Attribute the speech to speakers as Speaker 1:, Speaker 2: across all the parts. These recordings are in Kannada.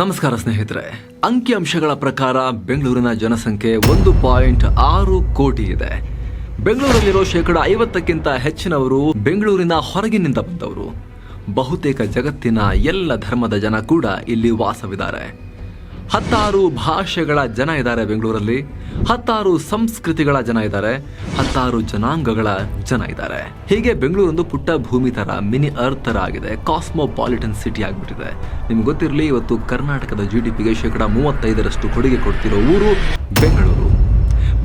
Speaker 1: ನಮಸ್ಕಾರ ಸ್ನೇಹಿತರೆ. ಅಂಕಿಅಂಶಗಳ ಪ್ರಕಾರ ಬೆಂಗಳೂರಿನ ಜನಸಂಖ್ಯೆ ಒಂದು ಪಾಯಿಂಟ್ ಆರು ಕೋಟಿ ಇದೆ. ಬೆಂಗಳೂರಲ್ಲಿರೋ ಶೇಕಡ ಐವತ್ತಕ್ಕಿಂತ ಹೆಚ್ಚಿನವರು ಬೆಂಗಳೂರಿನ ಹೊರಗಿನಿಂದ ಬಂದವರು. ಬಹುತೇಕ ಜಗತ್ತಿನ ಎಲ್ಲ ಧರ್ಮದ ಜನ ಕೂಡ ಇಲ್ಲಿ ವಾಸವಿದ್ದಾರೆ. ಹತ್ತಾರು ಭಾಷೆಗಳ ಜನ ಇದ್ದಾರೆ ಬೆಂಗಳೂರಲ್ಲಿ, ಹತ್ತಾರು ಸಂಸ್ಕೃತಿಗಳ ಜನ ಇದ್ದಾರೆ, ಹತ್ತಾರು ಜನಾಂಗಗಳ ಜನ ಇದ್ದಾರೆ. ಹೀಗೆ ಬೆಂಗಳೂರೊಂದು ಪುಟ್ಟ ಭೂಮಿ ತರ ಮಿನಿ ಅರ್ಥ್ ತರ ಆಗಿದೆ ಕಾಸ್ಮೋಪಾಲಿಟನ್ ಸಿಟಿ ಆಗಿಬಿಟ್ಟಿದೆ. ನಿಮ್ಗೆ ಗೊತ್ತಿರಲಿ, ಇವತ್ತು ಕರ್ನಾಟಕದ ಜಿ ಡಿ ಪಿಗೆ ಶೇಕಡ ಮೂವತ್ತೈದರಷ್ಟು ಕೊಡುಗೆ ಕೊಡ್ತಿರೋ ಊರು ಬೆಂಗಳೂರು.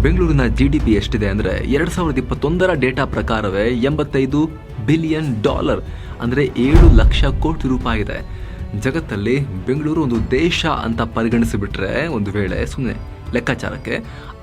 Speaker 1: ಬೆಂಗಳೂರಿನ ಜಿ ಡಿ ಪಿ ಎಷ್ಟಿದೆ ಅಂದರೆ, ಎರಡು ಸಾವಿರದ ಇಪ್ಪತ್ತೊಂದರ ಡೇಟಾ ಪ್ರಕಾರವೇ ಎಂಬತ್ತೈದು ಬಿಲಿಯನ್ ಡಾಲರ್, ಅಂದರೆ ಏಳು ಲಕ್ಷ ಕೋಟಿ ರೂಪಾಯಿ ಇದೆ. ಜಗತ್ತಲ್ಲಿ ಬೆಂಗಳೂರು ಒಂದು ದೇಶ ಅಂತ ಪರಿಗಣಿಸಿಬಿಟ್ರೆ ಒಂದು ವೇಳೆ ಸುಮ್ಮನೆ ಲೆಕ್ಕಾಚಾರಕ್ಕೆ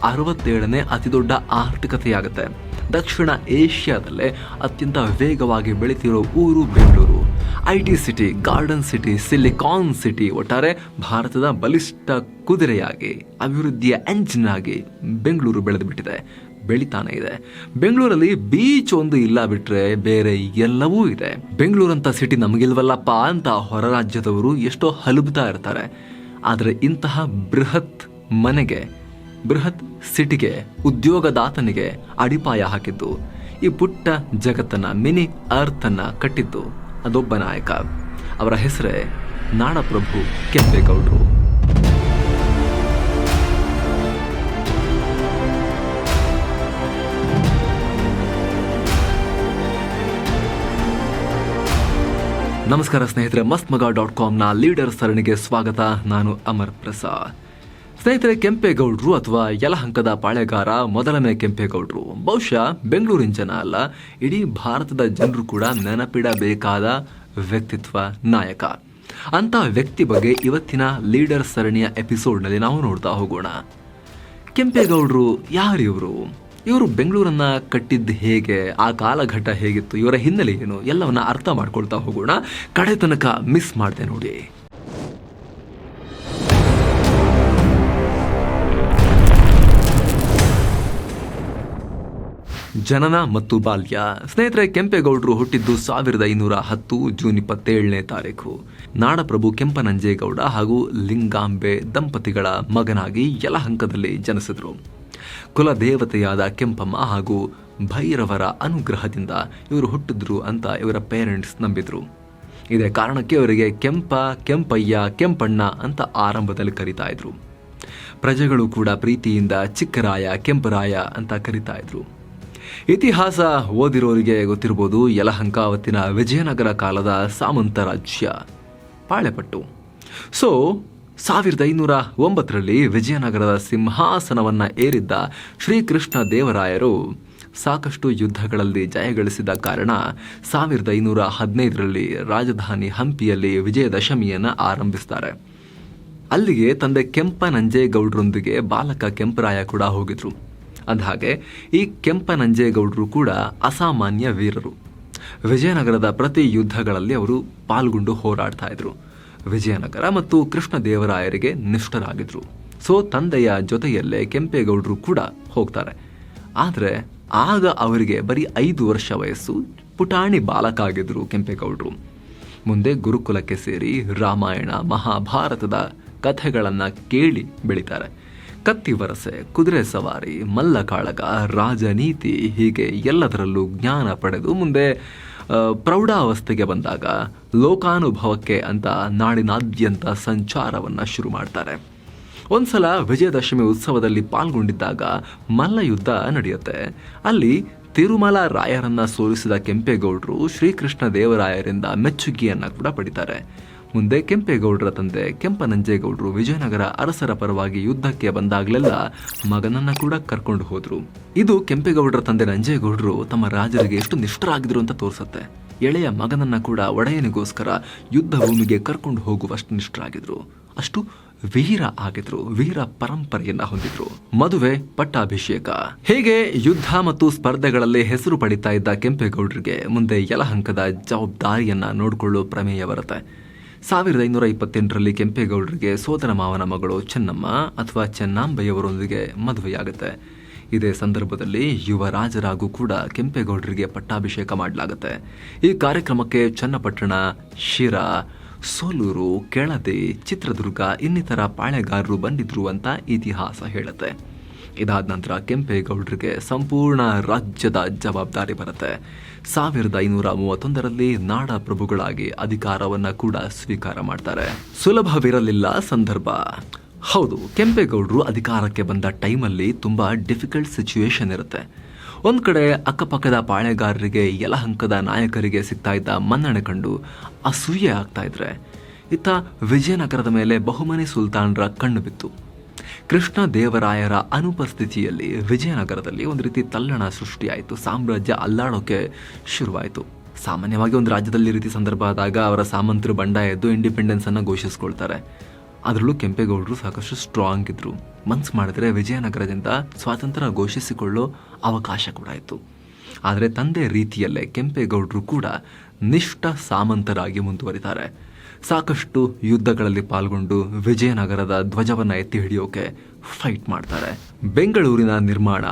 Speaker 1: ಅರವತ್ತೇಳನೇ ಅತಿದೊಡ್ಡ ಆರ್ಥಿಕತೆಯಾಗುತ್ತೆ. ದಕ್ಷಿಣ ಏಷ್ಯಾದಲ್ಲೇ ಅತ್ಯಂತ ವೇಗವಾಗಿ ಬೆಳೀತಿರೋ ಊರು Bengaluru. I T city, garden city, silicon city ಒಟ್ಟಾರೆ ಭಾರತದ ಬಲಿಷ್ಠ ಕುದುರೆಯಾಗಿ, ಅಭಿವೃದ್ಧಿಯ ಎಂಜಿನ್ ಆಗಿ ಬೆಂಗಳೂರು ಬೆಳೆದು ಬಿಟ್ಟಿದೆ ಬೆಳಿತಾನೆ ಇದೆ. ಬೆಂಗಳೂರಲ್ಲಿ ಬೀಚ್ ಒಂದು ಇಲ್ಲ ಬಿಟ್ರೆ ಬೇರೆ ಎಲ್ಲವೂ ಇದೆ. ಬೆಂಗಳೂರಂತ ಸಿಟಿ ನಮಗಿಲ್ವಲ್ಲಪ್ಪ ಅಂತ ಹೊರ ರಾಜ್ಯದವರು ಎಷ್ಟೋ ಹಲುಬ್ತಾ ಇರ್ತಾರೆ. ಆದರೆ ಇಂತಹ ಬೃಹತ್ ಮನೆಗೆ, ಬೃಹತ್ ಸಿಟಿಗೆ ಉದ್ಯೋಗದಾತನಿಗೆ ಅಡಿಪಾಯ ಹಾಕಿದ್ದು. ಈ ಪುಟ್ಟ ಜಗತ್ತನ್ನ, ಮಿನಿ ಅರ್ಥನ್ನ ಕಟ್ಟಿದ್ದು ಅದೊಬ್ಬ ನಾಯಕ. ಅವರ ಹೆಸರೇ ನಾಡಪ್ರಭು ಕೆಂಪೇಗೌಡರು. ನಮಸ್ಕಾರ ಸ್ನೇಹಿತರೆ ಮಸ್ತ್ ಮಗ ಡಾಟ್ ಕಾಮ್ನ ಲೀಡರ್ ಸರಣಿಗೆ ಸ್ವಾಗತ. ನಾನು ಅಮರ್ ಪ್ರಸಾದ್. ಸ್ನೇಹಿತರೆ, ಕೆಂಪೇಗೌಡರು ಅಥವಾ ಯಲಹಂಕದ ಪಾಳೆಗಾರ ಮೊದಲನೇ ಕೆಂಪೇಗೌಡರು. ಬಹುಶಃ ಬೆಂಗಳೂರಿನ ಜನ ಅಲ್ಲ, ಇಡೀ ಭಾರತದ ಜನರು ಕೂಡ ನೆನಪಿಡಬೇಕಾದ ವ್ಯಕ್ತಿತ್ವ ನಾಯಕ. ಅಂತ ವ್ಯಕ್ತಿ ಬಗ್ಗೆ ಇವತ್ತಿನ ಲೀಡರ್ ಸರಣಿಯ ಎಪಿಸೋಡ್ನಲ್ಲಿ ನಾವು ನೋಡ್ತಾ ಹೋಗೋಣ. ಕೆಂಪೇಗೌಡರು ಯಾರು ಇವರು ಬೆಂಗಳೂರನ್ನ ಕಟ್ಟಿದ್ದು ಹೇಗೆ, ಆ ಕಾಲಘಟ್ಟ ಹೇಗಿತ್ತು, ಇವರ ಹಿನ್ನೆಲೆ ಏನು, ಎಲ್ಲವನ್ನ ಅರ್ಥ ಮಾಡ್ಕೊಳ್ತಾ ಹೋಗೋಣ. ಕಡೆ ತನಕ ಮಿಸ್ ಮಾಡಿದೆ ನೋಡಿ. ಜನನ ಮತ್ತು ಬಾಲ್ಯ. ಸ್ನೇಹಿತರೆ, ಕೆಂಪೇಗೌಡರು ಹುಟ್ಟಿದ್ದು ಸಾವಿರದ ಐನೂರ ಹತ್ತು ಜೂನ್ ಇಪ್ಪತ್ತೇಳನೇ ತಾರೀಕು ನಾಡಪ್ರಭು ಕೆಂಪನಂಜೇಗೌಡ ಹಾಗೂ ಲಿಂಗಾಂಬೆ ದಂಪತಿಗಳ ಮಗನಾಗಿ ಯಲಹಂಕದಲ್ಲಿ ಜನಿಸಿದರು. ಕುಲದೇವತೆಯಾದ ಕೆಂಪಮ್ಮ ಹಾಗೂ ಭೈರವರ ಅನುಗ್ರಹದಿಂದ ಇವರು ಹುಟ್ಟಿದ್ರು ಅಂತ ಇವರ ಪೇರೆಂಟ್ಸ್ ನಂಬಿದ್ರು. ಇದೇ ಕಾರಣಕ್ಕೆ ಅವರಿಗೆ ಕೆಂಪ, ಕೆಂಪಯ್ಯ, ಕೆಂಪಣ್ಣ ಅಂತ ಆರಂಭದಲ್ಲಿ ಕರಿತಾ ಇದ್ರು. ಪ್ರಜೆಗಳು ಕೂಡ ಪ್ರೀತಿಯಿಂದ ಚಿಕ್ಕರಾಯ, ಕೆಂಪರಾಯ ಅಂತ ಕರಿತಾ ಇದ್ರು. ಇತಿಹಾಸ ಓದಿರೋರಿಗೆ ಗೊತ್ತಿರ್ಬೋದು ಯಲಹಂಕಾವತ್ತಿನ ವಿಜಯನಗರ ಕಾಲದ ಸಾಮಂತ ರಾಜ್ಯ ಪಾಳೆಪಟ್ಟು. ಸೊ ಸಾವಿರದ ಐನೂರ ಒಂಬತ್ತರಲ್ಲಿ ವಿಜಯನಗರದ ಸಿಂಹಾಸನವನ್ನು ಏರಿದ್ದ ಶ್ರೀಕೃಷ್ಣ ದೇವರಾಯರು ಸಾಕಷ್ಟು ಯುದ್ಧಗಳಲ್ಲಿ ಜಯಗಳಿಸಿದ ಕಾರಣ ಸಾವಿರದ ಐನೂರ ಹದಿನೈದರಲ್ಲಿ ರಾಜಧಾನಿ ಹಂಪಿಯಲ್ಲಿ ವಿಜಯದಶಮಿಯನ್ನು ಆರಂಭಿಸ್ತಾರೆ. ಅಲ್ಲಿಗೆ ತಂದೆ ಕೆಂಪನಂಜೇಗೌಡರೊಂದಿಗೆ ಬಾಲಕ ಕೆಂಪರಾಯ ಕೂಡ ಹೋಗಿದ್ರು. ಅಂದಹಾಗೆ, ಈ ಕೆಂಪನಂಜೇಗೌಡರು ಕೂಡ ಅಸಾಮಾನ್ಯ ವೀರರು. ವಿಜಯನಗರದ ಪ್ರತಿ ಯುದ್ಧಗಳಲ್ಲಿ ಅವರು ಪಾಲ್ಗೊಂಡು ಹೋರಾಡ್ತಾ ಇದ್ರು. ವಿಜಯನಗರ ಮತ್ತು ಕೃಷ್ಣದೇವರಾಯರಿಗೆ ನಿಷ್ಠರಾಗಿದ್ರು. ಸೊ ತಂದೆಯ ಜೊತೆಯಲ್ಲೇ ಕೆಂಪೇಗೌಡರು ಕೂಡ ಹೋಗ್ತಾರೆ. ಆದರೆ ಆಗ ಅವರಿಗೆ ಬರೀ ಐದು ವರ್ಷ ವಯಸ್ಸು, ಪುಟಾಣಿ ಬಾಲಕ ಆಗಿದ್ರು ಕೆಂಪೇಗೌಡರು. ಮುಂದೆ ಗುರುಕುಲಕ್ಕೆ ಸೇರಿ ರಾಮಾಯಣ, ಮಹಾಭಾರತದ ಕಥೆಗಳನ್ನು ಕೇಳಿ ಬೆಳಿತಾರೆ. ಕತ್ತಿ ವರಸೆ, ಕುದುರೆ ಸವಾರಿ ಮಲ್ಲಕಾಳಗ ರಾಜನೀತಿ ಹೀಗೆ ಎಲ್ಲದರಲ್ಲೂ ಜ್ಞಾನ ಪಡೆದು ಮುಂದೆ ಪ್ರೌಢಾವಸ್ಥೆಗೆ ಬಂದಾಗ ಲೋಕಾನುಭವಕ್ಕೆ ಅಂತ ನಾಡಿನಾದ್ಯಂತ ಸಂಚಾರವನ್ನು ಶುರು ಮಾಡ್ತಾರೆ. ಒಂದ್ಸಲ ವಿಜಯದಶಮಿ ಉತ್ಸವದಲ್ಲಿ ಪಾಲ್ಗೊಂಡಿದ್ದಾಗ ಮಲ್ಲಯುದ್ಧ ನಡೆಯುತ್ತೆ. ಅಲ್ಲಿ ತಿರುಮಲ ರಾಯರನ್ನ ಸೋಲಿಸಿದ ಕೆಂಪೇಗೌಡರು ಶ್ರೀಕೃಷ್ಣ ದೇವರಾಯರಿಂದ ಮೆಚ್ಚುಗೆಯನ್ನ ಕೂಡ ಪಡಿತಾರೆ. ಮುಂದೆ ಕೆಂಪೇಗೌಡರ ತಂದೆ, ಕೆಂಪನಂಜೇಗೌಡರು ವಿಜಯನಗರ ಅರಸರ ಪರವಾಗಿ ಯುದ್ಧಕ್ಕೆ ಬಂದಾಗಲೆಲ್ಲ ಮಗನನ್ನ ಕೂಡ ಕರ್ಕೊಂಡು ಹೋದ್ರು. ಇದು ಕೆಂಪೇಗೌಡರ ತಂದೆ ನಂಜೇಗೌಡರು ತಮ್ಮ ರಾಜರಿಗೆ ಎಷ್ಟು ನಿಷ್ಠರಾಗಿದ್ರು ಅಂತ ತೋರಿಸುತ್ತೆ. ಎಳೆಯ ಮಗನನ್ನ ಕೂಡ ಒಡೆಯನಿಗೋಸ್ಕರ ಯುದ್ಧ ಭೂಮಿಗೆ ಕರ್ಕೊಂಡು ಹೋಗುವಷ್ಟು ನಿಷ್ಠರಾಗಿದ್ರು. ಅಷ್ಟು ವೀರ ಆಗಿದ್ರು ವೀರ ಪರಂಪರೆಯನ್ನ ಹೊಂದಿದ್ರು. ಮದುವೆ, ಪಟ್ಟಾಭಿಷೇಕ. ಹೇಗೆ ಯುದ್ಧ ಮತ್ತು ಸ್ಪರ್ಧೆಗಳಲ್ಲಿ ಹೆಸರು ಪಡಿತಾ ಇದ್ದ ಕೆಂಪೇಗೌಡರಿಗೆ ಮುಂದೆ ಯಲಹಂಕದ ಜವಾಬ್ದಾರಿಯನ್ನ ನೋಡಿಕೊಳ್ಳೋ ಪ್ರಮೇಯ ಬರುತ್ತೆ. ಸಾವಿರದ ಐನೂರ ಇಪ್ಪತ್ತೆಂಟರಲ್ಲಿ ಕೆಂಪೇಗೌಡರಿಗೆ ಸೋದರ ಮಾವನ ಮಗಳು ಚೆನ್ನಮ್ಮ ಅಥವಾ ಚೆನ್ನಾಂಬೆಯವರೊಂದಿಗೆ ಮದುವೆಯಾಗುತ್ತೆ. ಇದೇ ಸಂದರ್ಭದಲ್ಲಿ ಯುವರಾಜರಾಗೂ ಕೂಡ ಕೆಂಪೇಗೌಡರಿಗೆ ಪಟ್ಟಾಭಿಷೇಕ ಮಾಡಲಾಗುತ್ತೆ. ಈ ಕಾರ್ಯಕ್ರಮಕ್ಕೆ ಚನ್ನಪಟ್ಟಣ, ಶಿರಾ, ಸೋಲೂರು, ಕೆಳದಿ, ಚಿತ್ರದುರ್ಗ ಇನ್ನಿತರ ಪಾಳೆಗಾರರು ಬಂದಿದ್ರು ಅಂತ ಇತಿಹಾಸ ಹೇಳುತ್ತೆ. ಇದಾದ ನಂತರ ಕೆಂಪೇಗೌಡರಿಗೆ ಸಂಪೂರ್ಣ ರಾಜ್ಯದ ಜವಾಬ್ದಾರಿ ಬರುತ್ತೆ. ಸಾವಿರದ ಐನೂರ ಮೂವತ್ತೊಂದರಲ್ಲಿ ನಾಡ ಪ್ರಭುಗಳಾಗಿ ಅಧಿಕಾರವನ್ನ ಕೂಡ ಸ್ವೀಕಾರ ಮಾಡ್ತಾರೆ. ಸುಲಭವಿರಲಿಲ್ಲ ಸಂದರ್ಭ. ಹೌದು, ಕೆಂಪೇಗೌಡರು ಅಧಿಕಾರಕ್ಕೆ ಬಂದ ಟೈಮಲ್ಲಿ ತುಂಬಾ ಡಿಫಿಕಲ್ಟ್ ಸಿಚುವೇಶನ್ ಇರುತ್ತೆ. ಒಂದ್ ಕಡೆ ಅಕ್ಕಪಕ್ಕದ ಪಾಳೆಗಾರರಿಗೆ, ಯಲಹಂಕದ ನಾಯಕರಿಗೆ ಸಿಗ್ತಾ ಇದ್ದ ಮನ್ನಣೆ ಕಂಡು ಅಸೂಯೆ ಆಗ್ತಾ ಇದ್ರೆ. ಇತ್ತ ವಿಜಯನಗರದ ಮೇಲೆ ಬಹುಮನಿ ಸುಲ್ತಾನರ ಕಣ್ಣು ಬಿತ್ತು. ಕೃಷ್ಣ ದೇವರಾಯರ ಅನುಪಸ್ಥಿತಿಯಲ್ಲಿ ವಿಜಯನಗರದಲ್ಲಿ ಒಂದು ರೀತಿ ತಲ್ಲಣ ಸೃಷ್ಟಿಯಾಯಿತು. ಸಾಮ್ರಾಜ್ಯ ಅಲ್ಲಾಡೋಕೆ ಶುರುವಾಯಿತು. ಸಾಮಾನ್ಯವಾಗಿ ಒಂದು ರಾಜ್ಯದಲ್ಲಿ ರೀತಿ ಸಂದರ್ಭ ಆದಾಗ ಅವರ ಸಾಮಂತರು ಬಂಡಾಯ ಎದ್ದು ಇಂಡಿಪೆಂಡೆನ್ಸ್ ಅನ್ನು ಘೋಷಿಸ್ಕೊಳ್ತಾರೆ. ಅದರಲ್ಲೂ ಕೆಂಪೇಗೌಡರು ಸಾಕಷ್ಟು ಸ್ಟ್ರಾಂಗ್ ಇದ್ದರು ಮನ್ಸು ಮಾಡಿದ್ರೆ ವಿಜಯನಗರದಿಂದ ಸ್ವಾತಂತ್ರ್ಯ ಘೋಷಿಸಿಕೊಳ್ಳೋ ಅವಕಾಶ ಕೂಡ ಇತ್ತು. ಆದರೆ ತಂದೆ ರೀತಿಯಲ್ಲೇ ಕೆಂಪೇಗೌಡರು ಕೂಡ ನಿಷ್ಠ ಸಾಮಂತರಾಗಿ ಮುಂದುವರಿತಾರೆ. ಸಾಕಷ್ಟು ಯುದ್ಧಗಳಲ್ಲಿ ಪಾಲ್ಗೊಂಡು ವಿಜಯನಗರದ ಧ್ವಜವನ್ನ ಎತ್ತಿ ಹಿಡಿಯೋಕೆ ಫೈಟ್ ಮಾಡ್ತಾರೆ. ಬೆಂಗಳೂರಿನ ನಿರ್ಮಾಣ.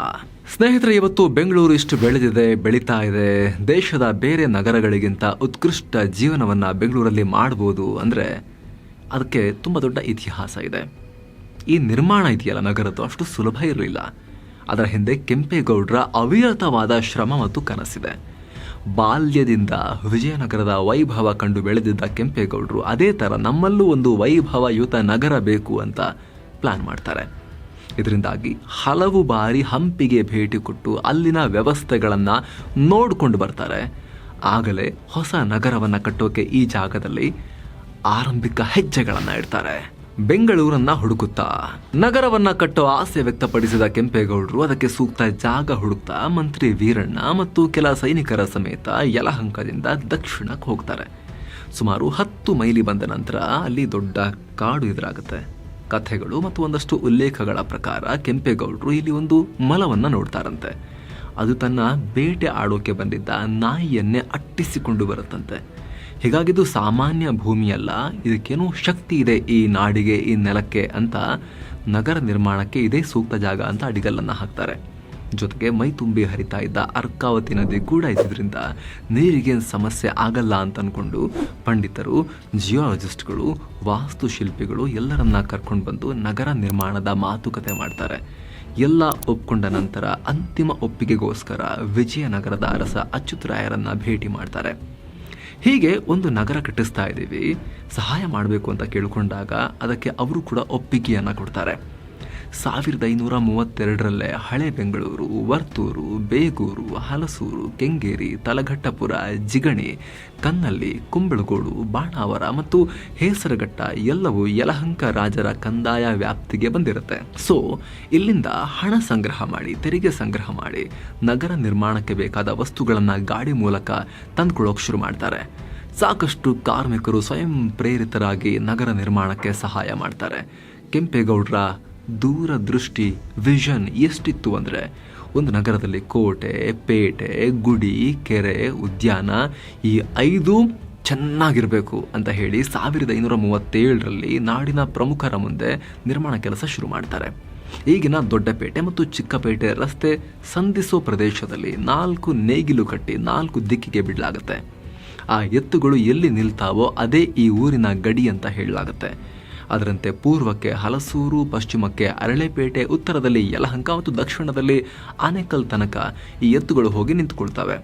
Speaker 1: ಸ್ನೇಹಿತರೆ, ಇವತ್ತು ಬೆಂಗಳೂರು ಇಷ್ಟು ಬೆಳೆದಿದೆ, ಬೆಳೀತಾ ಇದೆ. ದೇಶದ ಬೇರೆ ನಗರಗಳಿಗಿಂತ ಉತ್ಕೃಷ್ಟ ಜೀವನವನ್ನು ಬೆಂಗಳೂರಲ್ಲಿ ಮಾಡ್ಬೋದು ಅಂದರೆ ಅದಕ್ಕೆ ತುಂಬ ದೊಡ್ಡ ಇತಿಹಾಸ ಇದೆ. ಈ ನಿರ್ಮಾಣ ಇದೆಯಲ್ಲ ನಗರದ್ದು? ಅಷ್ಟು ಸುಲಭ ಇರಲಿಲ್ಲ. ಅದರ ಹಿಂದೆ ಕೆಂಪೇಗೌಡರ ಅವಿರತವಾದ ಶ್ರಮ ಮತ್ತು ಕನಸಿದೆ. ಬಾಲ್ಯದಿಂದ ವಿಜಯನಗರದ ವೈಭವ ಕಂಡು ಬೆಳೆದಿದ್ದ ಕೆಂಪೇಗೌಡರು ಅದೇ ಥರ ನಮ್ಮಲ್ಲೂ ಒಂದು ವೈಭವಯುತ ನಗರ ಬೇಕು ಅಂತ ಪ್ಲಾನ್ ಮಾಡ್ತಾರೆ. ಇದರಿಂದಾಗಿ ಹಲವು ಬಾರಿ ಹಂಪಿಗೆ ಭೇಟಿ ಕೊಟ್ಟು ಅಲ್ಲಿನ ವ್ಯವಸ್ಥೆಗಳನ್ನು ನೋಡಿಕೊಂಡು ಬರ್ತಾರೆ. ಆಗಲೇ ಹೊಸ ನಗರವನ್ನು ಕಟ್ಟೋಕೆ ಈ ಜಾಗದಲ್ಲಿ ಆರಂಭಿಕ ಹೆಜ್ಜೆಗಳನ್ನು ಇಡ್ತಾರೆ. ಬೆಂಗಳೂರನ್ನ ಹುಡುಕುತ್ತಾ, ನಗರವನ್ನ ಕಟ್ಟೋ ಆಸೆ ವ್ಯಕ್ತಪಡಿಸಿದ ಕೆಂಪೇಗೌಡರು ಅದಕ್ಕೆ ಸೂಕ್ತ ಜಾಗ ಹುಡುಕ್ತಾ, ಮಂತ್ರಿ ವೀರಣ್ಣ ಮತ್ತು ಕೆಲ ಸೈನಿಕರ ಸಮೇತ ಯಲಹಂಕದಿಂದ ದಕ್ಷಿಣಕ್ಕೆ ಹೋಗ್ತಾರೆ. ಸುಮಾರು ಹತ್ತು ಮೈಲಿ ಬಂದ ನಂತರ ಅಲ್ಲಿ ದೊಡ್ಡ ಕಾಡು ಎದುರಾಗುತ್ತೆ. ಕಥೆಗಳು ಮತ್ತು ಒಂದಷ್ಟು ಉಲ್ಲೇಖಗಳ ಪ್ರಕಾರ ಕೆಂಪೇಗೌಡರು ಇಲ್ಲಿ ಒಂದು ಮಲವನ್ನ ನೋಡ್ತಾರಂತೆ. ಅದು ತನ್ನ ಬೇಟೆ ಆಡೋಕೆ ಬಂದಿದ್ದ ನಾಯಿಯನ್ನೇ ಅಟ್ಟಿಸಿಕೊಂಡು ಬರುತ್ತಂತೆ. ಹೀಗಾಗಿದ್ದು ಸಾಮಾನ್ಯ ಭೂಮಿಯಲ್ಲ, ಇದಕ್ಕೇನೋ ಶಕ್ತಿ ಇದೆ ಈ ನಾಡಿಗೆ, ಈ ನೆಲಕ್ಕೆ ಅಂತ ನಗರ ನಿರ್ಮಾಣಕ್ಕೆ ಇದೇ ಸೂಕ್ತ ಜಾಗ ಅಂತ ಅಡಿಗಲ್ಲನ್ನು ಹಾಕ್ತಾರೆ. ಜೊತೆಗೆ ಮೈ ತುಂಬಿ ಹರಿತಾ ಇದ್ದ ಅರ್ಕಾವತಿ ನದಿ ಕೂಡ ಇದ್ದಿದ್ದರಿಂದ ನೀರಿಗೆ ಸಮಸ್ಯೆ ಆಗಲ್ಲ ಅಂತ ಅಂದ್ಕೊಂಡು ಪಂಡಿತರು, ಜಿಯಾಲಜಿಸ್ಟ್ಗಳು, ವಾಸ್ತುಶಿಲ್ಪಿಗಳು ಎಲ್ಲರನ್ನ ಕರ್ಕೊಂಡು ಬಂದು ನಗರ ನಿರ್ಮಾಣದ ಮಾತುಕತೆ ಮಾಡ್ತಾರೆ. ಎಲ್ಲ ಒಪ್ಕೊಂಡ ನಂತರ ಅಂತಿಮ ಒಪ್ಪಿಗೆಗೋಸ್ಕರ ವಿಜಯನಗರದ ಅರಸ ಅಚ್ಯುತ್ ರಾಯರನ್ನು ಭೇಟಿ ಮಾಡ್ತಾರೆ. ಹೀಗೆ ಒಂದು ನಗರ ಕಟ್ಟಿಸ್ತಾ ಇದ್ದೀವಿ. ಸಹಾಯ ಮಾಡಬೇಕು ಅಂತ ಕೇಳಿಕೊಂಡಾಗ ಅದಕ್ಕೆ ಅವರು ಕೂಡ ಒಪ್ಪಿಗೆಯನ್ನು ಕೊಡ್ತಾರೆ. ಸಾವಿರದ ಐನೂರ ಮೂವತ್ತೆರಡರಲ್ಲೇ ಹಳೆ ಬೆಂಗಳೂರು, ವರ್ತೂರು, ಬೇಗೂರು, ಹಲಸೂರು, ಕೆಂಗೇರಿ, ತಲಘಟ್ಟಪುರ, ಜಿಗಣಿ ಕನ್ನಲ್ಲಿ ಕುಂಬಳಗೋಡು, ಬಾಣಾವರ ಮತ್ತು ಹೇಸರಘಟ್ಟ ಎಲ್ಲವೂ ಯಲಹಂಕ ರಾಜರ ಕಂದಾಯ ವ್ಯಾಪ್ತಿಗೆ ಬಂದಿರುತ್ತೆ. ಸೊ ಇಲ್ಲಿಂದ ಹಣ ಸಂಗ್ರಹ ಮಾಡಿ, ತೆರಿಗೆ ಸಂಗ್ರಹ ಮಾಡಿ, ನಗರ ನಿರ್ಮಾಣಕ್ಕೆ ಬೇಕಾದ ವಸ್ತುಗಳನ್ನು ಗಾಡಿ ಮೂಲಕ ತಂದ್ಕೊಳ್ಳೋಕೆ ಶುರು ಮಾಡ್ತಾರೆ. ಸಾಕಷ್ಟು ಕಾರ್ಮಿಕರು ಸ್ವಯಂ ಪ್ರೇರಿತರಾಗಿ ನಗರ ನಿರ್ಮಾಣಕ್ಕೆ ಸಹಾಯ ಮಾಡ್ತಾರೆ. ಕೆಂಪೇಗೌಡರ ದೂರದೃಷ್ಟಿ ವಿಷನ್ ಎಷ್ಟಿತ್ತು ಅಂದರೆ ಒಂದು ನಗರದಲ್ಲಿ ಕೋಟೆ, ಪೇಟೆ, ಗುಡಿ, ಕೆರೆ, ಉದ್ಯಾನ ಈ ಐದು ಚೆನ್ನಾಗಿರಬೇಕು ಅಂತ ಹೇಳಿ ಸಾವಿರದ ಐನೂರ ಮೂವತ್ತೇಳರಲ್ಲಿ ನಾಡಿನ ಪ್ರಮುಖರ ಮುಂದೆ ನಿರ್ಮಾಣ ಕೆಲಸ ಶುರು ಮಾಡ್ತಾರೆ. ಈಗಿನ ದೊಡ್ಡಪೇಟೆ ಮತ್ತು ಚಿಕ್ಕಪೇಟೆ ರಸ್ತೆ ಸಂಧಿಸೋ ಪ್ರದೇಶದಲ್ಲಿ ನಾಲ್ಕು ನೇಗಿಲು ಕಟ್ಟಿ ನಾಲ್ಕು ದಿಕ್ಕಿಗೆ ಬಿಡಲಾಗುತ್ತೆ. ಆ ಎತ್ತುಗಳು ಎಲ್ಲಿ ನಿಲ್ತಾವೋ ಅದೇ ಈ ಊರಿನ ಗಡಿ ಅಂತ ಹೇಳಲಾಗುತ್ತೆ. ಅದರಂತೆ ಪೂರ್ವಕ್ಕೆ ಹಲಸೂರು, ಪಶ್ಚಿಮಕ್ಕೆ ಅರಳೆಪೇಟೆ, ಉತ್ತರದಲ್ಲಿ ಯಲಹಂಕ ಮತ್ತು ದಕ್ಷಿಣದಲ್ಲಿ ಆನೆಕಲ್ ತನಕ ಈ ಎತ್ತುಗಳು ಹೋಗಿ ನಿಂತುಕೊಳ್ತವೆ.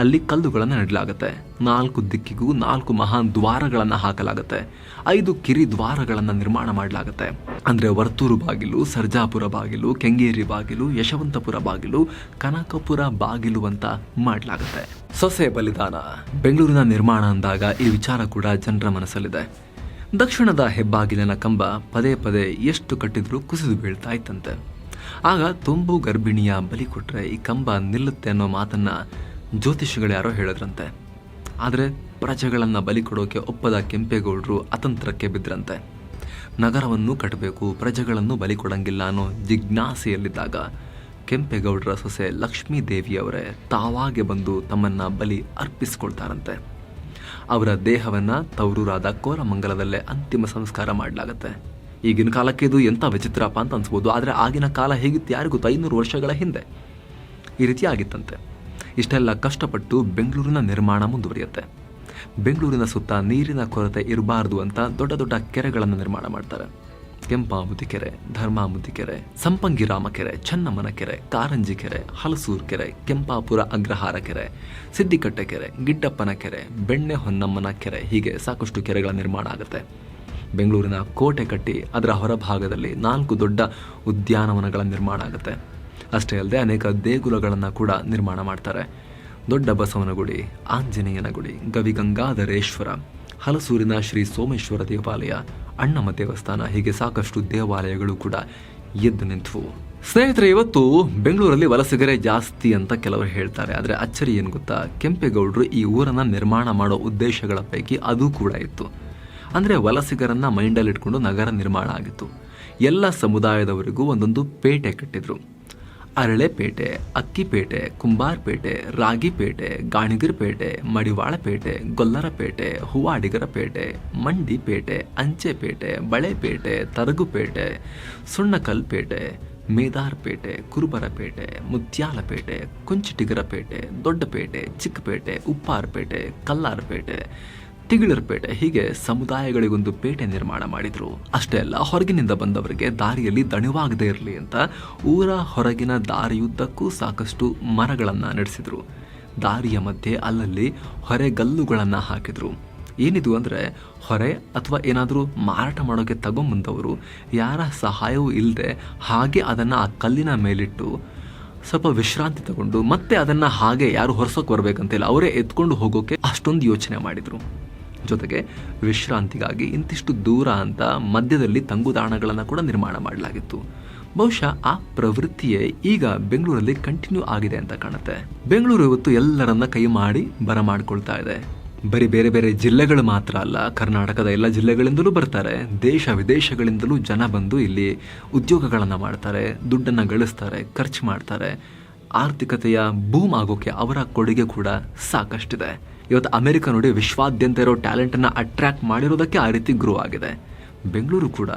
Speaker 1: ಅಲ್ಲಿ ಕಲ್ಲುಗಳನ್ನು ನೆಡಲಾಗುತ್ತೆ. ನಾಲ್ಕು ದಿಕ್ಕಿಗೂ ನಾಲ್ಕು ಮಹಾನ್ ದ್ವಾರಗಳನ್ನು ಹಾಕಲಾಗುತ್ತೆ. ಐದು ಕಿರಿ ದ್ವಾರಗಳನ್ನು ನಿರ್ಮಾಣ ಮಾಡಲಾಗುತ್ತೆ. ಅಂದರೆ ವರ್ತೂರು ಬಾಗಿಲು, ಸರ್ಜಾಪುರ ಬಾಗಿಲು, ಕೆಂಗೇರಿ ಬಾಗಿಲು, ಯಶವಂತಪುರ ಬಾಗಿಲು, ಕನಕಪುರ ಬಾಗಿಲು ಅಂತ ಮಾಡಲಾಗುತ್ತೆ. ಸೊಸೆ ಬಲಿದಾನ. ಬೆಂಗಳೂರಿನ ನಿರ್ಮಾಣ ಅಂದಾಗ ಈ ವಿಚಾರ ಕೂಡ ಜನರ ಮನಸ್ಸಲ್ಲಿದೆ. ದಕ್ಷಿಣದ ಹೆಬ್ಬಾಗಿಲಿನ ಕಂಬ ಪದೇ ಪದೇ ಎಷ್ಟು ಕಟ್ಟಿದರೂ ಕುಸಿದು ಬೀಳ್ತಾ ಇತ್ತಂತೆ ಆಗ ತುಂಬು ಗರ್ಭಿಣಿಯ ಬಲಿ ಕೊಟ್ಟರೆ ಈ ಕಂಬ ನಿಲ್ಲುತ್ತೆ ಅನ್ನೋ ಮಾತನ್ನ ಜ್ಯೋತಿಷಿಗಳು ಯಾರೋ ಹೇಳಿದ್ರಂತೆ. ಆದರೆ ಪ್ರಜೆಗಳನ್ನು ಬಲಿ ಕೊಡೋಕೆ ಒಪ್ಪದ ಕೆಂಪೇಗೌಡರು ಅತಂತ್ರಕ್ಕೆ ಬಿದ್ರಂತೆ. ನಗರವನ್ನು ಕಟ್ಟಬೇಕು ಪ್ರಜೆಗಳನ್ನು ಬಲಿ ಕೊಡಂಗಿಲ್ಲ ಅನ್ನೋ ಜಿಜ್ಞಾಸೆಯಲ್ಲಿದ್ದಾಗ ಕೆಂಪೇಗೌಡರ ಸೊಸೆ ಲಕ್ಷ್ಮೀ ದೇವಿಯವರೇ ತಾವಾಗೆ ಬಂದು ತಮ್ಮನ್ನ ಬಲಿ ಅರ್ಪಿಸ್ಕೊಳ್ತಾರಂತೆ. ಅವರ ದೇಹವನ್ನು ತವರೂರಾದ ಕೋರಮಂಗಲದಲ್ಲೇ ಅಂತಿಮ ಸಂಸ್ಕಾರ ಮಾಡಲಾಗುತ್ತೆ. ಈಗಿನ ಕಾಲಕ್ಕೆ ಇದು ಎಂಥ ವಿಚಿತ್ರಪ್ಪ ಅಂತ ಅನ್ಸ್ಬೋದು, ಆದರೆ ಆಗಿನ ಕಾಲ ಹೇಗಿತ್ತು ಯಾರಿಗೂ ಐನೂರು ವರ್ಷಗಳ ಹಿಂದೆ? ಈ ರೀತಿ ಆಗಿತ್ತಂತೆ. ಇಷ್ಟೆಲ್ಲ ಕಷ್ಟಪಟ್ಟು ಬೆಂಗಳೂರಿನ ನಿರ್ಮಾಣ ಮುಂದುವರಿಯುತ್ತೆ. ಬೆಂಗಳೂರಿನ ಸುತ್ತ ನೀರಿನ ಕೊರತೆ ಇರಬಾರ್ದು ಅಂತ ದೊಡ್ಡ ದೊಡ್ಡ ಕೆರೆಗಳನ್ನು ನಿರ್ಮಾಣ ಮಾಡ್ತಾರೆ. ಕೆಂಪಾಮುದಿ ಕೆರೆ, ಧರ್ಮಾಮುದಿ ಕೆರೆ, ಸಂಪಂಗಿರಾಮ ಕೆರೆ, ಚನ್ನಮ್ಮನ ಕೆರೆ, ಕಾರಂಜಿ ಕೆರೆ, ಹಲಸೂರ್ ಕೆರೆ, ಕೆಂಪಾಪುರ ಅಗ್ರಹಾರ ಕೆರೆ, ಸಿದ್ದಿಕಟ್ಟೆ ಕೆರೆ, ಗಿಡ್ಡಪ್ಪನ ಕೆರೆ ಬೆಣ್ಣೆ ಹೊನ್ನಮ್ಮನ ಕೆರೆ ಹೀಗೆ ಸಾಕಷ್ಟು ಕೆರೆಗಳ ನಿರ್ಮಾಣ ಆಗುತ್ತೆ. ಬೆಂಗಳೂರಿನ ಕೋಟೆ ಕಟ್ಟಿ ಅದರ ಹೊರಭಾಗದಲ್ಲಿ ನಾಲ್ಕು ದೊಡ್ಡ ಉದ್ಯಾನವನಗಳ ನಿರ್ಮಾಣ ಆಗುತ್ತೆ. ಅಷ್ಟೇ ಅಲ್ಲದೆ ಅನೇಕ ದೇಗುಲಗಳನ್ನು ಕೂಡ ನಿರ್ಮಾಣ ಮಾಡ್ತಾರೆ. ದೊಡ್ಡ ಬಸವನ ಗುಡಿ ಆಂಜನೇಯನ ಗುಡಿ ಗವಿಗಂಗಾಧರೇಶ್ವರ, ಹಲಸೂರಿನ ಶ್ರೀ ಸೋಮೇಶ್ವರ ದೇವಾಲಯ ಅಣ್ಣಮ್ಮ ದೇವಸ್ಥಾನ ಹೀಗೆ ಸಾಕಷ್ಟು ದೇವಾಲಯಗಳು ಕೂಡ ಎದ್ದು ನಿಂತವು. ಸ್ನೇಹಿತರೆ, ಇವತ್ತು ಬೆಂಗಳೂರಲ್ಲಿ ವಲಸಿಗರೇ ಜಾಸ್ತಿ ಅಂತ ಕೆಲವರು ಹೇಳ್ತಾರೆ. ಆದರೆ ಅಚ್ಚರಿ ಏನು ಗೊತ್ತಾ? ಕೆಂಪೇಗೌಡರು ಈ ಊರನ್ನು ನಿರ್ಮಾಣ ಮಾಡೋ ಉದ್ದೇಶಗಳ ಪೈಕಿ ಅದು ಕೂಡ ಇತ್ತು. ಅಂದರೆ ವಲಸಿಗರನ್ನು ಮೈಂಡಲ್ಲಿಟ್ಕೊಂಡು ನಗರ ನಿರ್ಮಾಣ ಆಗಿತ್ತು. ಎಲ್ಲ ಸಮುದಾಯದವರಿಗೂ ಒಂದೊಂದು ಪೇಟೆ ಕಟ್ಟಿದ್ರು. ಅರಳೆಪೇಟೆ, ಅಕ್ಕಿಪೇಟೆ, ಕುಂಬಾರ್ಪೇಟೆ, ರಾಗಿಪೇಟೆ, ಗಾಣಿಗರಪೇಟೆ, ಮಡಿವಾಳಪೇಟೆ, ಗೊಲ್ಲರಪೇಟೆ, ಹೂವಾಡಿಗರಪೇಟೆ, ಮಂಡಿಪೇಟೆ, ಅಂಚೆಪೇಟೆ, ಬಳೆಪೇಟೆ, ತರಗುಪೇಟೆ, ಸುಣ್ಣಕಲ್ಪೇಟೆ, ಮೇದಾರ್ಪೇಟೆ, ಕುರುಬರಪೇಟೆ, ಮುತ್ಯಾಲಪೇಟೆ, ಕುಂಚಿಟಿಗರಪೇಟೆ, ದೊಡ್ಡಪೇಟೆ, ಚಿಕ್ಕಪೇಟೆ, ಉಪ್ಪಾರಪೇಟೆ, ಕಲ್ಲಾರಪೇಟೆ ತಿಗಳರ್ಪೇಟೆ ಹೀಗೆ ಸಮುದಾಯಗಳಿಗೊಂದು ಪೇಟೆ ನಿರ್ಮಾಣ ಮಾಡಿದ್ರು. ಅಷ್ಟೇ ಅಲ್ಲ, ಹೊರಗಿನಿಂದ ಬಂದವರಿಗೆ ದಾರಿಯಲ್ಲಿ ದಣಿವಾಗದೇ ಇರಲಿ ಅಂತ ಊರ ಹೊರಗಿನ ದಾರಿಯುದ್ದಕ್ಕೂ ಸಾಕಷ್ಟು ಮರಗಳನ್ನು ನಡೆಸಿದ್ರು. ದಾರಿಯ ಮಧ್ಯೆ ಅಲ್ಲಲ್ಲಿ ಹೊರೆಗಲ್ಲುಗಳನ್ನು ಹಾಕಿದ್ರು. ಏನಿದು ಅಂದರೆ, ಹೊರೆ ಅಥವಾ ಏನಾದರೂ ಮಾರಾಟ ಮಾಡೋಕ್ಕೆ ತಗೊಂಬಂದವರು ಯಾರ ಸಹಾಯವೂ ಇಲ್ಲದೆ ಹಾಗೆ ಅದನ್ನು ಆ ಕಲ್ಲಿನ ಮೇಲಿಟ್ಟು ಸ್ವಲ್ಪ ವಿಶ್ರಾಂತಿ ತಗೊಂಡು ಮತ್ತೆ ಅದನ್ನು ಹಾಗೆ ಯಾರು ಹೊರಸೋಕೆ ಬರಬೇಕಂತಿಲ್ಲ, ಅವರೇ ಎತ್ಕೊಂಡು ಹೋಗೋಕೆ ಅಷ್ಟೊಂದು ಯೋಚನೆ ಮಾಡಿದರು. ಜೊತೆಗೆ ವಿಶ್ರಾಂತಿಗಾಗಿ ಇಂತಿಷ್ಟು ದೂರ ಅಂತ ಮಧ್ಯದಲ್ಲಿ ತಂಗುದಾಣಗಳನ್ನು ಕೂಡ ನಿರ್ಮಾಣ ಮಾಡಲಾಗಿತ್ತು. ಬಹುಶಃ ಆ ಪ್ರವೃತ್ತಿಯೇ ಈಗ ಬೆಂಗಳೂರಲ್ಲಿ ಕಂಟಿನ್ಯೂ ಆಗಿದೆ ಅಂತ ಕಾಣುತ್ತೆ. ಬೆಂಗಳೂರು ಇವತ್ತು ಎಲ್ಲರನ್ನ ಕೈ ಮಾಡಿ ಬರಮಾಡ್ಕೊಳ್ತಾ ಇದೆ. ಬರೀ ಬೇರೆ ಬೇರೆ ಜಿಲ್ಲೆಗಳು ಮಾತ್ರ ಅಲ್ಲ, ಕರ್ನಾಟಕದ ಎಲ್ಲ ಜಿಲ್ಲೆಗಳಿಂದಲೂ ಬರ್ತಾರೆ. ದೇಶ ವಿದೇಶಗಳಿಂದಲೂ ಜನ ಬಂದು ಇಲ್ಲಿ ಉದ್ಯೋಗಗಳನ್ನು ಮಾಡ್ತಾರೆ, ದುಡ್ಡನ್ನು ಗಳಿಸ್ತಾರೆ, ಖರ್ಚು ಮಾಡ್ತಾರೆ. ಆರ್ಥಿಕತೆಯ ಬೂಮ್ ಆಗೋಕೆ ಅವರ ಕೊಡುಗೆ ಕೂಡ ಸಾಕಷ್ಟಿದೆ. ಇವತ್ತು ಅಮೆರಿಕ ನೋಡಿ ವಿಶ್ವಾದ್ಯಂತ ಇರೋ ಟ್ಯಾಲೆಂಟನ್ನು ಅಟ್ರ್ಯಾಕ್ಟ್ ಮಾಡಿರೋದಕ್ಕೆ ಆ ರೀತಿ ಗ್ರೋ ಆಗಿದೆ. ಬೆಂಗಳೂರು ಕೂಡ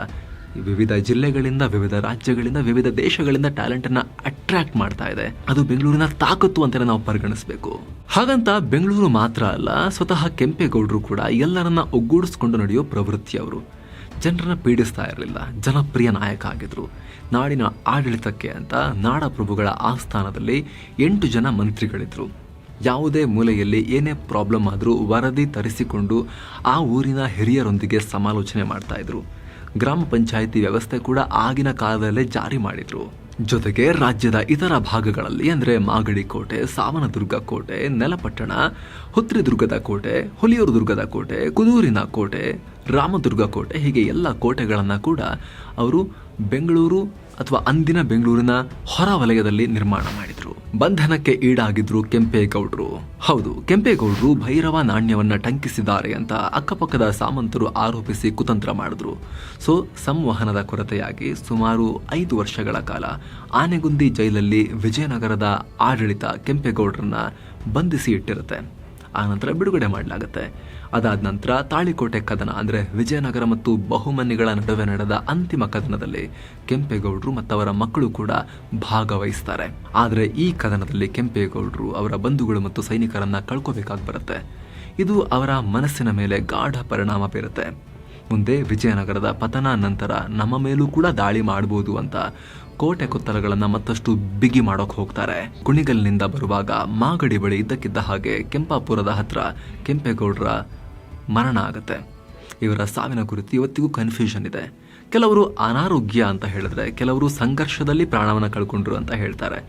Speaker 1: ವಿವಿಧ ಜಿಲ್ಲೆಗಳಿಂದ, ವಿವಿಧ ರಾಜ್ಯಗಳಿಂದ, ವಿವಿಧ ದೇಶಗಳಿಂದ ಟ್ಯಾಲೆಂಟನ್ನು ಅಟ್ರ್ಯಾಕ್ಟ್ ಮಾಡ್ತಾ ಇದೆ. ಅದು ಬೆಂಗಳೂರಿನ ತಾಕತ್ತು ಅಂತಲೇ ನಾವು ಪರಿಗಣಿಸಬೇಕು. ಹಾಗಂತ ಬೆಂಗಳೂರು ಮಾತ್ರ ಅಲ್ಲ, ಸ್ವತಃ ಕೆಂಪೇಗೌಡರು ಕೂಡ ಎಲ್ಲರನ್ನ ಒಗ್ಗೂಡಿಸ್ಕೊಂಡು ನಡೆಯೋ ಪ್ರವೃತ್ತಿಯವರು ಜನರನ್ನ ಪೀಡಿಸ್ತಾ ಇರಲಿಲ್ಲ, ಜನಪ್ರಿಯ ನಾಯಕ ಆಗಿದ್ರು. ನಾಡಿನ ಆಡಳಿತಕ್ಕೆ ಅಂತ ನಾಡಪ್ರಭುಗಳ ಆಸ್ಥಾನದಲ್ಲಿ ಎಂಟು ಜನ ಮಂತ್ರಿಗಳಿದ್ರು. ಯಾವುದೇ ಮೂಲೆಯಲ್ಲಿ ಏನೇ ಪ್ರಾಬ್ಲಮ್ ಆದರೂ ವರದಿ ತರಿಸಿಕೊಂಡು ಆ ಊರಿನ ಹಿರಿಯರೊಂದಿಗೆ ಸಮಾಲೋಚನೆ ಮಾಡ್ತಾಯಿದ್ರು ಗ್ರಾಮ ಪಂಚಾಯಿತಿ ವ್ಯವಸ್ಥೆ ಕೂಡ ಆಗಿನ ಕಾಲದಲ್ಲೇ ಜಾರಿ ಮಾಡಿದ್ರು. ಜೊತೆಗೆ ರಾಜ್ಯದ ಇತರ ಭಾಗಗಳಲ್ಲಿ, ಅಂದರೆ ಮಾಗಡಿ ಕೋಟೆ, ಸಾವನದುರ್ಗ ಕೋಟೆ, ನೆಲಪಟ್ಟಣ, ಹುತ್ರಿದುರ್ಗದ ಕೋಟೆ ಹುಲಿಯೂರು ದುರ್ಗದ ಕೋಟೆ, ಕುದೂರಿನ ಕೋಟೆ, ರಾಮದುರ್ಗ ಕೋಟೆ, ಹೀಗೆ ಎಲ್ಲ ಕೋಟೆಗಳನ್ನು ಕೂಡ ಅವರು ಬೆಂಗಳೂರು ಅಥವಾ ಅಂದಿನ ಬೆಂಗಳೂರಿನ ಹೊರ ವಲಯದಲ್ಲಿ ನಿರ್ಮಾಣ ಮಾಡಿದ್ರು. ಬಂಧನಕ್ಕೆ ಈಡಾಗಿದ್ರು ಕೆಂಪೇಗೌಡರು. ಹೌದು, ಕೆಂಪೇಗೌಡರು ಭೈರವ ನಾಣ್ಯವನ್ನ ಟಂಕಿಸಿದ್ದಾರೆ ಅಂತ ಅಕ್ಕಪಕ್ಕದ ಸಾಮಂತರು ಆರೋಪಿಸಿ ಕುತಂತ್ರ ಮಾಡಿದ್ರು. ಸೊ, ಸಂವಹನದ ಕೊರತೆಯಾಗಿ ಸುಮಾರು ಐದು ವರ್ಷಗಳ ಕಾಲ ಆನೆಗುಂದಿ ಜೈಲಲ್ಲಿ ವಿಜಯನಗರದ ಆಡಳಿತ ಕೆಂಪೇಗೌಡರನ್ನ ಬಂಧಿಸಿ ಇಟ್ಟಿರುತ್ತೆ. ಆನಂತರ ಬಿಡುಗಡೆ ಮಾಡಲಾಗುತ್ತೆ. ಅದಾದ ನಂತರ ತಾಳಿಕೋಟೆ ಕದನ, ಅಂದರೆ ವಿಜಯನಗರ ಮತ್ತು ಬಹುಮನಿಗಳ ನಡುವೆ ನಡೆದ ಅಂತಿಮ ಕದನದಲ್ಲಿ ಕೆಂಪೇಗೌಡರು ಮತ್ತು ಅವರ ಮಕ್ಕಳು ಕೂಡ ಭಾಗವಹಿಸ್ತಾರೆ. ಆದರೆ ಈ ಕದನದಲ್ಲಿ ಕೆಂಪೇಗೌಡರು ಅವರ ಬಂಧುಗಳು ಮತ್ತು ಸೈನಿಕರನ್ನ ಕಳ್ಕೋಬೇಕಾಗಿ ಬರುತ್ತೆ. ಇದು ಅವರ ಮನಸ್ಸಿನ ಮೇಲೆ ಗಾಢ ಪರಿಣಾಮ ಬೀರುತ್ತೆ. ಮುಂದೆ ವಿಜಯನಗರದ ಪತನ ನಂತರ ನಮ್ಮ ಮೇಲೂ ಕೂಡ ದಾಳಿ ಮಾಡಬಹುದು ಅಂತ ಕೋಟೆ ಕೊತ್ತಲಗಳನ್ನು ಮತ್ತಷ್ಟು ಬಿಗಿ ಮಾಡೋಕೆ ಹೋಗ್ತಾರೆ. ಕುಣಿಗಲ್ನಿಂದ ಬರುವಾಗ ಮಾಗಡಿ ಬಳಿ ಇದ್ದಕ್ಕಿದ್ದ ಹಾಗೆ ಕೆಂಪಾಪುರದ ಹತ್ರ ಕೆಂಪೇಗೌಡರ ಮರಣ ಆಗುತ್ತೆ. ಇವರ ಸಾವಿನ ಕುರಿತು ಇವತ್ತಿಗೂ ಕನ್ಫ್ಯೂಷನ್ ಇದೆ. ಕೆಲವರು ಅನಾರೋಗ್ಯ ಅಂತ ಹೇಳಿದ್ರೆ ಕೆಲವರು ಸಂಘರ್ಷದಲ್ಲಿ ಪ್ರಾಣವನ್ನು ಕಳ್ಕೊಂಡ್ರು ಅಂತ ಹೇಳ್ತಾರೆ.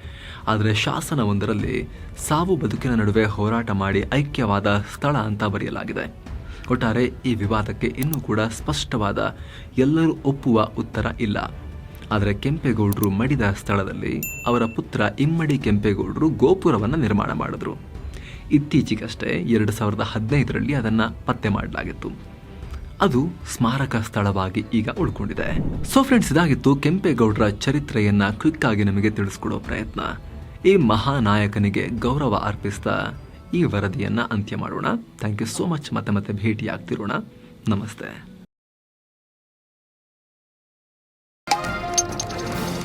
Speaker 1: ಆದರೆ ಶಾಸನವೊಂದರಲ್ಲಿ ಸಾವು ಬದುಕಿನ ನಡುವೆ ಹೋರಾಟ ಮಾಡಿ ಐಕ್ಯವಾದ ಸ್ಥಳ ಅಂತ ಬರೆಯಲಾಗಿದೆ. ಒಟ್ಟಾರೆ ಈ ವಿವಾದಕ್ಕೆ ಇನ್ನೂ ಕೂಡ ಸ್ಪಷ್ಟವಾದ ಎಲ್ಲರೂ ಒಪ್ಪುವ ಉತ್ತರ ಇಲ್ಲ. ಆದರೆ ಕೆಂಪೇಗೌಡರು ಮಡಿದ ಸ್ಥಳದಲ್ಲಿ ಅವರ ಪುತ್ರ ಇಮ್ಮಡಿ ಕೆಂಪೇಗೌಡರು ಗೋಪುರವನ್ನು ನಿರ್ಮಾಣ ಮಾಡಿದ್ರು. ಇತ್ತೀಚೆಗಷ್ಟೇ ಎರಡು ಸಾವಿರದ ಹದಿನೈದರಲ್ಲಿ ಅದನ್ನು ಪತ್ತೆ ಮಾಡಲಾಗಿತ್ತು. ಅದು ಸ್ಮಾರಕ ಸ್ಥಳವಾಗಿ ಈಗ ಉಳ್ಕೊಂಡಿದೆ. ಸೊ ಫ್ರೆಂಡ್ಸ್ ಇದಾಗಿತ್ತು ಕೆಂಪೇಗೌಡರ ಚರಿತ್ರೆಯನ್ನು ಕ್ವಿಕ್ ಆಗಿ ನಮಗೆ ತಿಳಿಸ್ಕೊಡೋ ಪ್ರಯತ್ನ. ಈ ಮಹಾನಾಯಕನಿಗೆ ಗೌರವ ಅರ್ಪಿಸ್ತಾ ಈ ವರದಿಯನ್ನು ಅಂತ್ಯ ಮಾಡೋಣ. ಥ್ಯಾಂಕ್ ಯು ಸೋ ಮಚ್ ಮತ್ತೆ ಮತ್ತೆ ಭೇಟಿಯಾಗ್ತಿರೋಣ. ನಮಸ್ತೆ.